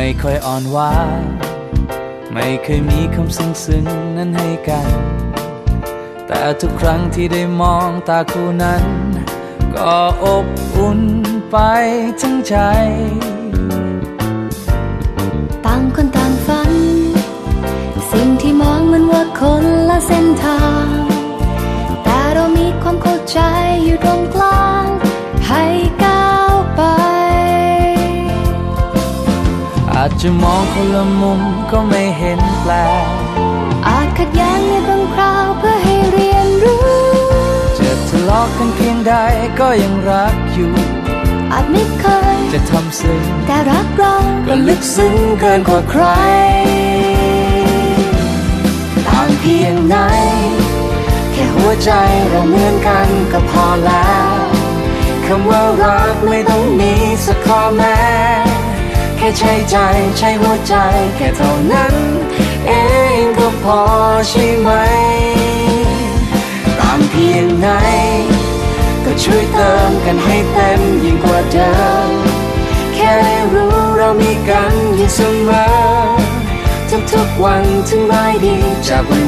ไม่ค่อยอ่อนหวานไม่เคยมีคำซึ้งซึ้งนั้นให้กัน แต่ทุกครั้งที่ได้มองตาคู่นั้น ก็อบอุ่นไปทั้งใจ ต่างคนต่างฝัน สิ่งที่มองมันว่าคนละเส้นทาง แต่เรามีความเข้าใจ อาจจะมองคนละมุมก็ไม่เห็นแปลกอาจขัดแย้งในบางคราวเพื่อให้เรียนรู้จะทะเลาะกันเพียงใดก็ยังรักอยู่ อาจไม่เคยจะทำซึ้งแต่รักเราก็ลึกซึ้งเกินกว่าใครต่างเพียงไหนแค่หัวใจเราเหมือนกันก็พอแล้วคำว่ารักไม่ต้องมีสักข้อแม้ แค่ใช้ใจใช้หัวใจ แค่เท่านั้น เองก็พอใช่ไหมตางเพียงไหน ก็ช่วยเติมกันให้เต็มยิ่งกว่าเดิมแค่ได้รู้เรามีกันอยู่เสมอทุกๆวันถึงไม่ดีจากวัน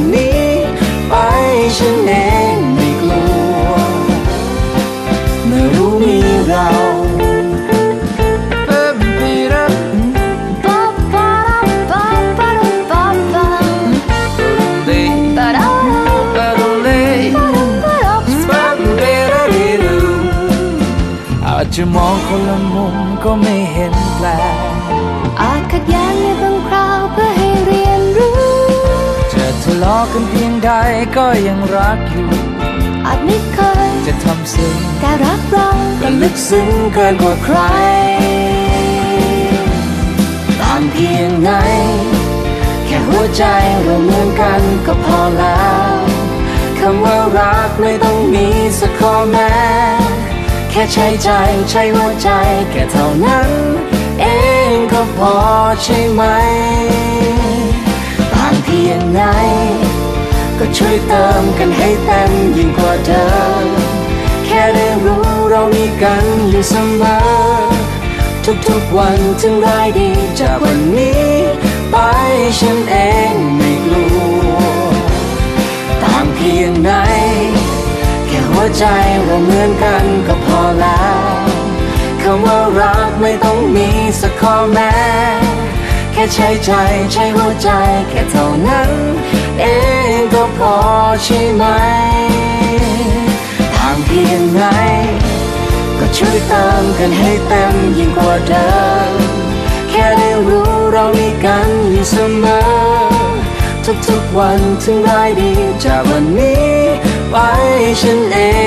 อาจจะมองคนละมุมก็ไม่เห็นแปลกอาจขัดแย้งในบางคราวเพื่อให้เรียนรู้ จะทะเลาะกันเพียงใดก็ยังรักอยู่ อาจไม่เคยจะทำซึ้งแต่รักเราก็ลึกซึ้งเกินกว่าใครต่างเพียงไหนแค่หัวใจเราเหมือนกันก็พอแล้วคำว่ารักไม่ต้องมีสักข้อแม้แค่ใช้ใจใช้หัวใจแค่เท่านั้น เองก็พอใช่ไหมต่างเพียงไหนก็ช่วยเติมกันให้เต็มยิ่งกว่าเดิมแค่ได้รู้เรามีกันอยู่เสมอ ทุกๆวันถึงได้ดีจากวันนี้ ไปฉันเอง ใจเราเหมือนกันก็พอแล้วคำว่ารักไม่ต้องมีสักข้อแม้แค่ใช้ใจใช้หัวใจแค่เท่านั้น เองก็พอใช่ไหมต่างเพียงไหนก็ช่วยเติมกันให้เต็มยิ่งกว่าเดิมแค่ได้รู้เรามีกันอยู่เสมอ ทุกๆวันถึงได้ดีจากวันนี้ ไปฉันเอง